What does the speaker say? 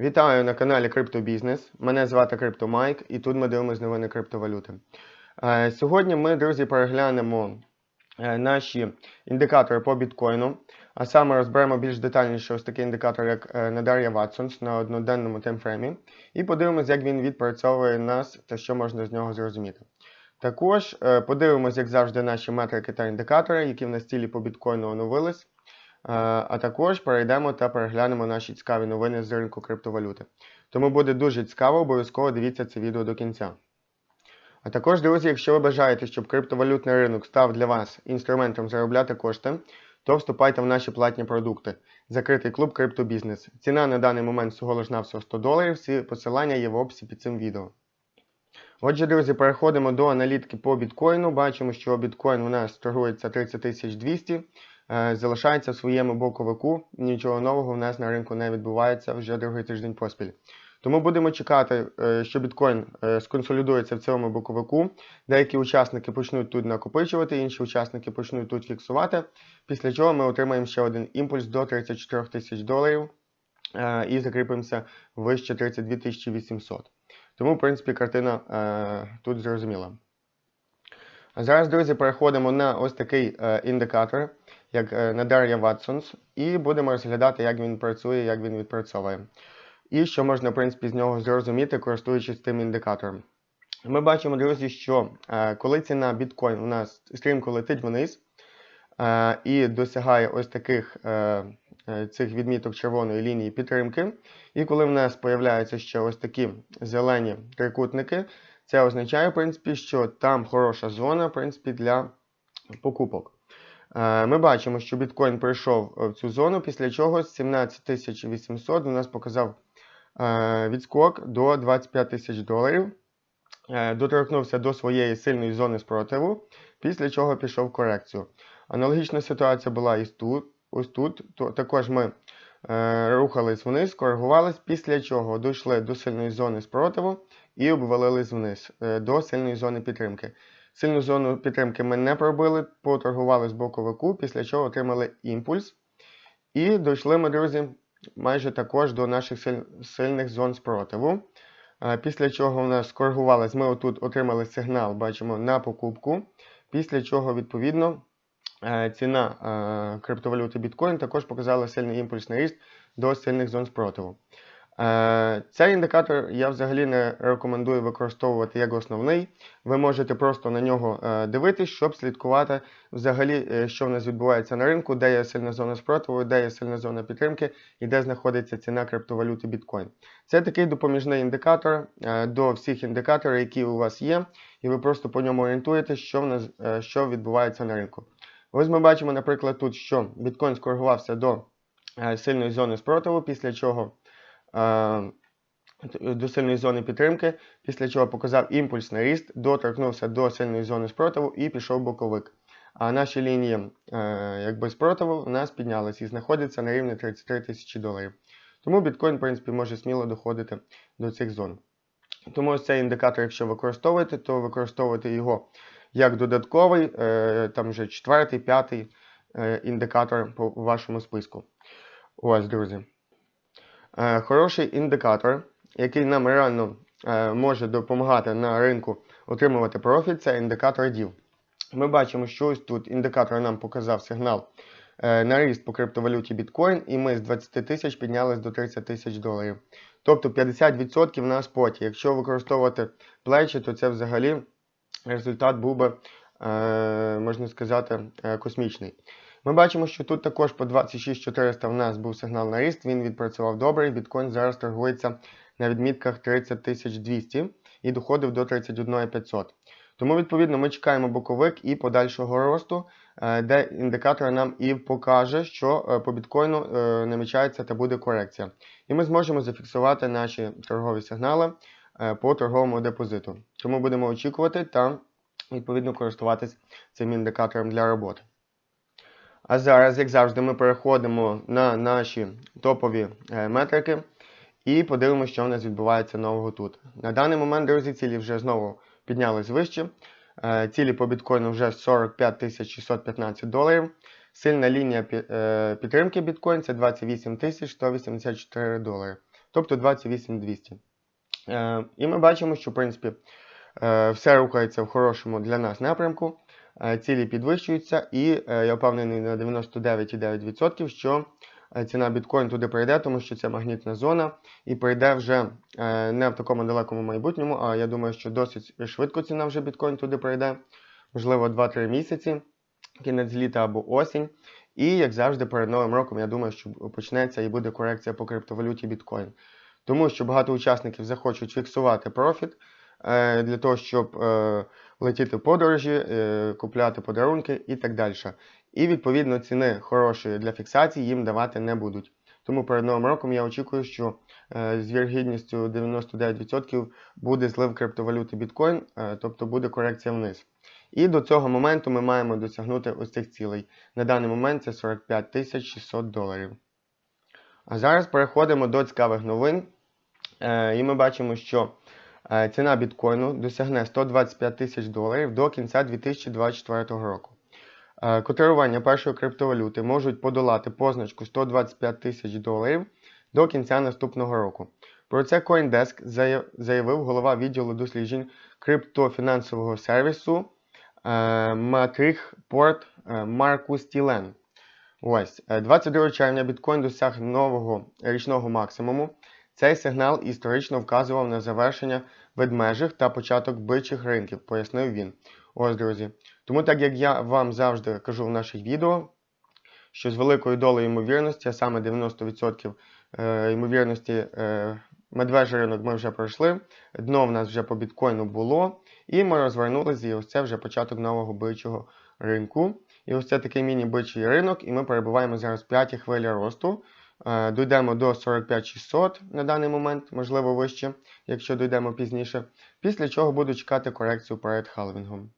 Вітаю на каналі Криптобізнес. Мене звати CryptoMike і тут ми дивимося новини криптовалюти. Е, Сьогодні ми, друзі, переглянемо е, наші індикатори по біткоїну, а саме розберемо більш детальніше ось такий індикатор, як е, Надар'я Ватсонс на одноденному таймфреймі, і подивимося, як він відпрацьовує нас та що можна з нього зрозуміти. Також подивимось, як завжди, наші метрики та індикатори, які в нас цілі по біткоїну оновились. Е, А також перейдемо та переглянемо наші цікаві новини з ринку криптовалюти. Тому буде дуже цікаво, обов'язково дивіться це відео до кінця. А також, друзі, якщо ви бажаєте, щоб криптовалютний ринок став для вас інструментом заробляти кошти, то вступайте в наші платні продукти. Закритий клуб Криптобізнес. Ціна на даний момент всього лиш на всього 100 доларів. Всі посилання є в описі під цим відео. Отже, друзі, переходимо до аналітики по біткоїну. Бачимо, що біткоін у нас торгується 30 200, е, залишається в своєму боковику. Нічого нового в нас на ринку не відбувається вже другий тиждень поспіль. Тому будемо чекати, е, що біткоін е, сконсолідується в цьому боковику. Деякі учасники почнуть тут накопичувати, інші учасники почнуть тут фіксувати. Після чого ми отримаємо ще один імпульс до 34 тисяч доларів е, і закріпимося вище 32 800. Тому, в принципі, картина е, тут зрозуміла. Зараз, друзі, переходимо на ось такий е, індикатор, як е, Nadar'я Watsons, і будемо розглядати, як він працює, як він відпрацьовує. І що можна, в принципі, з нього зрозуміти, користуючись цим індикатором. Ми бачимо, друзі, що е, коли ціна біткоін у нас стрімко летить вниз е, і досягає ось таких цих відміток червоної лінії підтримки, і коли в нас появляються ще ось такі зелені трикутники, це означає, в принципі, що там хороша зона, в принципі, для покупок. Е, Ми бачимо, що біткоін прийшов е, в цю зону, після чого з 17 800 у нас показав е, відскок до 25 тисяч доларів. Доторкнувся до своєї сильної зони спротиву, після чого пішов в корекцію. Аналогічна ситуація була і тут. Ось тут. То, також ми рухались вниз, коригувались, після чого дійшли до сильної зони спротиву і обвалились вниз до сильної зони підтримки. Сильну зону підтримки ми не пробили, поторгували з боковику, після чого отримали імпульс. І дійшли ми, друзі, майже також до наших сильних зон спротиву. Після чого в нас скоригувалось, ми отут отримали сигнал, бачимо, на покупку. Після чого, відповідно, ціна криптовалюти біткоін також показала сильний імпульсний ріст до сильних зон спротиву. Е, Цей індикатор я взагалі не рекомендую використовувати як основний. Ви можете просто на нього е, дивитись, щоб слідкувати взагалі, е, що в нас відбувається на ринку, де є сильна зона спротиву, де є сильна зона підтримки і де знаходиться ціна криптовалюти біткоін. Це такий допоміжний індикатор до всіх індикаторів, які у вас є, і ви просто по ньому орієнтуєтесь, що в нас що відбувається на ринку. Ось ми бачимо, наприклад, тут, що біткоін скоригувався до сильної зони спротиву, після чого до сильної зони підтримки, після чого показав імпульсний ріст, доторкнувся до сильної зони спротиву і пішов боковик. А наші лінії е, якби спротиву у нас піднялись і знаходяться на рівні 33 тисячі доларів. Тому біткоін, в принципі, може сміло доходити до цих зон. Тому ось цей індикатор, якщо використовуєте, то використовуйте його як додатковий, е, там вже четвертий, п'ятий е, індикатор по вашому списку. Ось, друзі. Е, Хороший індикатор, який нам реально е, може допомагати на ринку отримувати профіт, це індикатор DIV. Ми бачимо, що ось тут індикатор нам показав сигнал е, на ріст по криптовалюті біткоін, і ми з 20 тисяч піднялись до 30 тисяч доларів. Тобто 50% на споті. Якщо використовувати плечі, то це взагалі результат був би, можна сказати, космічний. Ми бачимо, що тут також по 26400 в нас був сигнал на ріст, він відпрацював добре, біткоін зараз торгується на відмітках 30200 і доходив до 31500. Тому, відповідно, ми чекаємо боковик і подальшого росту, е, де індикатор нам і покаже, що е, по біткоїну е, намічається та буде корекція. І ми зможемо зафіксувати наші торгові сигнали по торговому депозиту. Тому будемо очікувати та відповідно користуватись цим індикатором для роботи. А зараз, як завжди, ми переходимо на наші топові е, метрики і подивимося, що в нас відбувається нового тут. На даний момент, друзі, цілі вже знову піднялись вище. Е, Цілі по біткоїну вже 45 615 доларів. Сильна лінія е, підтримки біткоін це 28 184 долари. тобто 28200. Е, І ми бачимо, що в принципі все рухається в хорошому для нас напрямку, цілі підвищуються, і е, я впевнений на 99,9%, що е, ціна біткоін туди прийде, тому що це магнітна зона, і прийде вже е, не в такому далекому майбутньому, а я думаю, що досить швидко ціна вже біткоін туди прийде, можливо, 2-3 місяці, кінець літа або осінь. І, як завжди, перед Новим роком, я думаю, що почнеться і буде корекція по криптовалюті біткоін. Тому що багато учасників захочуть фіксувати профіт е, для того, щоб е, летіти в подорожі, е, купляти подарунки і так далі. І відповідно ціни хороші для фіксації їм давати не будуть. Тому перед новим роком я очікую, що е, з вірогідністю 99% буде злив криптовалюти біткоін, е, тобто буде корекція вниз. І до цього моменту ми маємо досягнути ось цих цілей. На даний момент це 45 600 доларів. А зараз переходимо до цікавих новин. Е, і ми бачимо, що е, ціна біткоїну досягне 125 тисяч доларів до кінця 2024 року. Е, Котирування першої криптовалюти можуть подолати позначку 125 тисяч доларів до кінця наступного року. Про це CoinDesk заявив голова відділу досліджень криптофінансового сервісу е, Матрих Порт е, Маркус Тілен. Ось, е, 22 червня біткоін досяг нового річного максимуму. Цей сигнал історично вказував на завершення ведмежих та початок бичих ринків, пояснив він. Ось, друзі. Тому, так як я вам завжди кажу в наших відео, що з великою долею ймовірності, а саме 90% е, ймовірності, е, медвежий ринок ми вже пройшли, дно в нас вже по біткоїну було, і ми розвернулися, і ось це вже початок нового бичого ринку. І ось це такий міні-бичий ринок, і ми перебуваємо зараз в п'ятій хвилі росту. Е, Дійдемо до 45600 на даний момент, можливо вище, якщо дійдемо пізніше. Після чого буду чекати корекцію перед халвінгом.